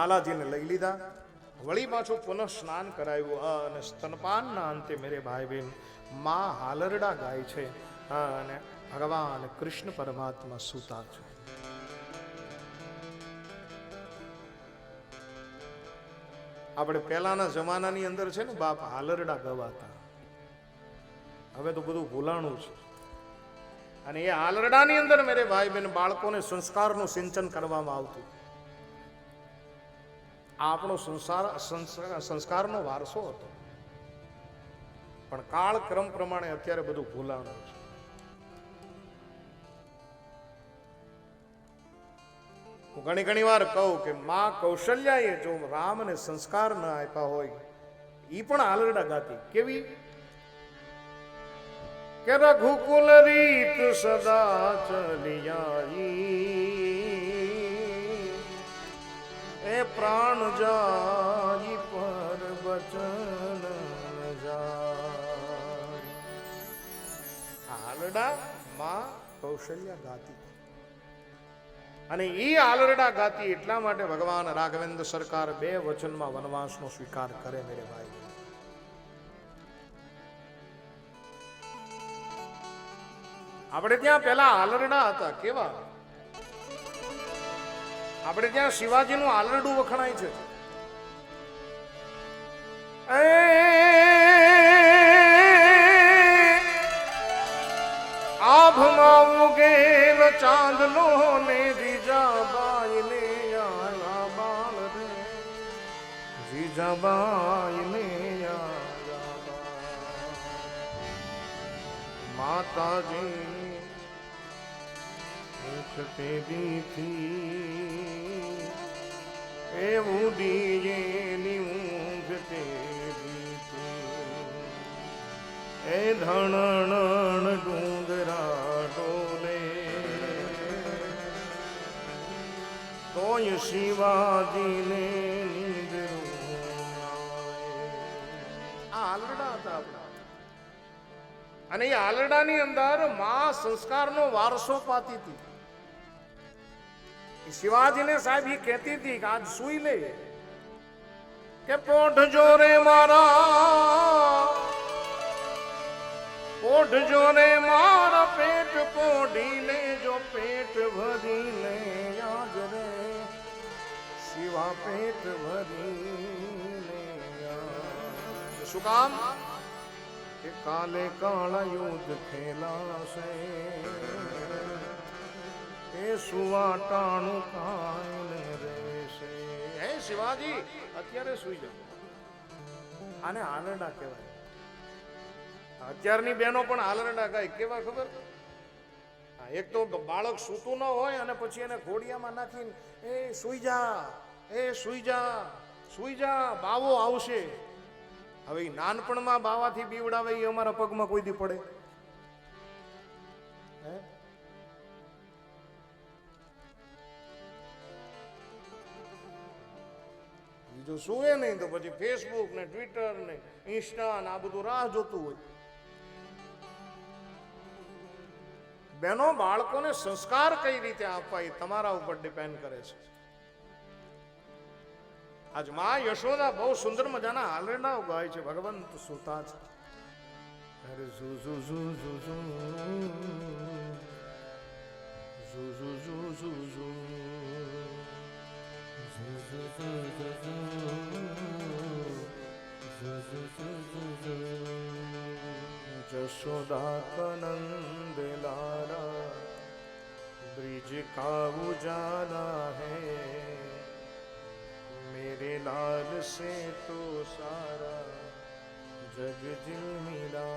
લાલાજીને લઈ લીધા. વળી પાછું પુનઃ સ્નાન કરાવ્યું. અને સ્તનપાનના અંતે મેરે ભાઈ બહેનમાં હાલરડા ગાય છે. અને ભગવાન કૃષ્ણ પરમાત્મા સૂતા છે. આપણે પહેલાના જમાનાની અંદર છે ને બાપ હાલરડા ગવાતા. હવે તો બધું ભૂલાણું છે. અને એ હાલરડાની અંદર મેરે ભાઈ બહેન બાળકોને સંસ્કારનું સિંચન કરવામાં આવતું. આપણો સંસાર સંસ્કારનો વારસો હતો. પણ કાળ ક્રમ પ્રમાણે અત્યારે બધું ભૂલાણું છે. હું ઘણી ઘણી વાર કહું કે માં કૌશલ્યાએ જો રામને સંસ્કાર ન આપ્યા હોય એ પણ આલરડા ગાતી. કેવી? કે રઘુકુલ રીત સદા ચલી આઈ પ્રાણ જાય પર બચન હાલડા માં કૌશલ્યા ગાતી. અને એ આલરડા ગાતી એટલા માટે ભગવાન રાઘવેન્દ્ર સરકાર બે વચનમાં વનવાસનો સ્વીકાર કરે મેરે ભાઈ. આપણે ત્યાં પેલા આલરડા હતા, કેવા? આપણે ત્યાં શિવાજીનું આલરડું વખણાય છે આભમાં ઉગેલ ચાંદલો ને જીજાબાઈ ને આલા બાલ રે જીજાબાઈ ને. માતાજી મુખ તે દીથી એવું દીજેની ઊંઘ તે દીથી એ ધણણ ડુંગરા ડોલે. તોય શિવાજીને ને આવે. આ આલરડા હતા અને એ આલરડાની અંદરમાં સંસ્કારનો વારસો પાતી હતી. શિવાજીને સાહેબ એ કહેતી હતી કે આજ સુઈ લે કે પોઢ જોરે મારા પોઢ જોરે મારા પેટ પોઢી લે જો પેટ ભરી લે આજ રે શિવા પેટ ભરી લે. શું કામ કાલે કાળા યુદ્ધ ખેલાશે સુવાટાણું કાયને રહેશે. હે શિવાજી, અત્યારે સુઈ જાઓ. આને આલરડા કહેવાય. અત્યારની બહેનો પણ આલરડા ગાય કેવા ખબર? એક તો બાળક સૂતું ન હોય અને પછી એને ઘોડિયામાં નાખીને, એ સુઈ જા, એ સુઈ જા સુઈ જા, બાવો આવશે. હવે નાનપણમાં બાવાથી બીવડાવે એ અમારા પગમાં કોઈ દી પડે. હે? બીજું સુવે નહીં તો પછી ફેસબુક ને ટ્વિટર ને ઇન્સ્ટા ને આ બધું રાહ જોતું હોય બેનો બાળકોને સંસ્કાર કઈ રીતે આપવા એ તમારા ઉપર ડિપેન્ડ કરે છે આજ મા યશોદા બહુ સુંદર મજાના હાલરડાઓ ગાય છે ભગવંત સુતા છે અરે ઝુ ઝુ ઝુ ઝુ ઝુ ઝુ ઝુ ઝુ ઝુ. ઝુ यशोदाकनन्द लाला ब्रिज का उजाला है मेरे लाल से तो सारा जग जिल मिला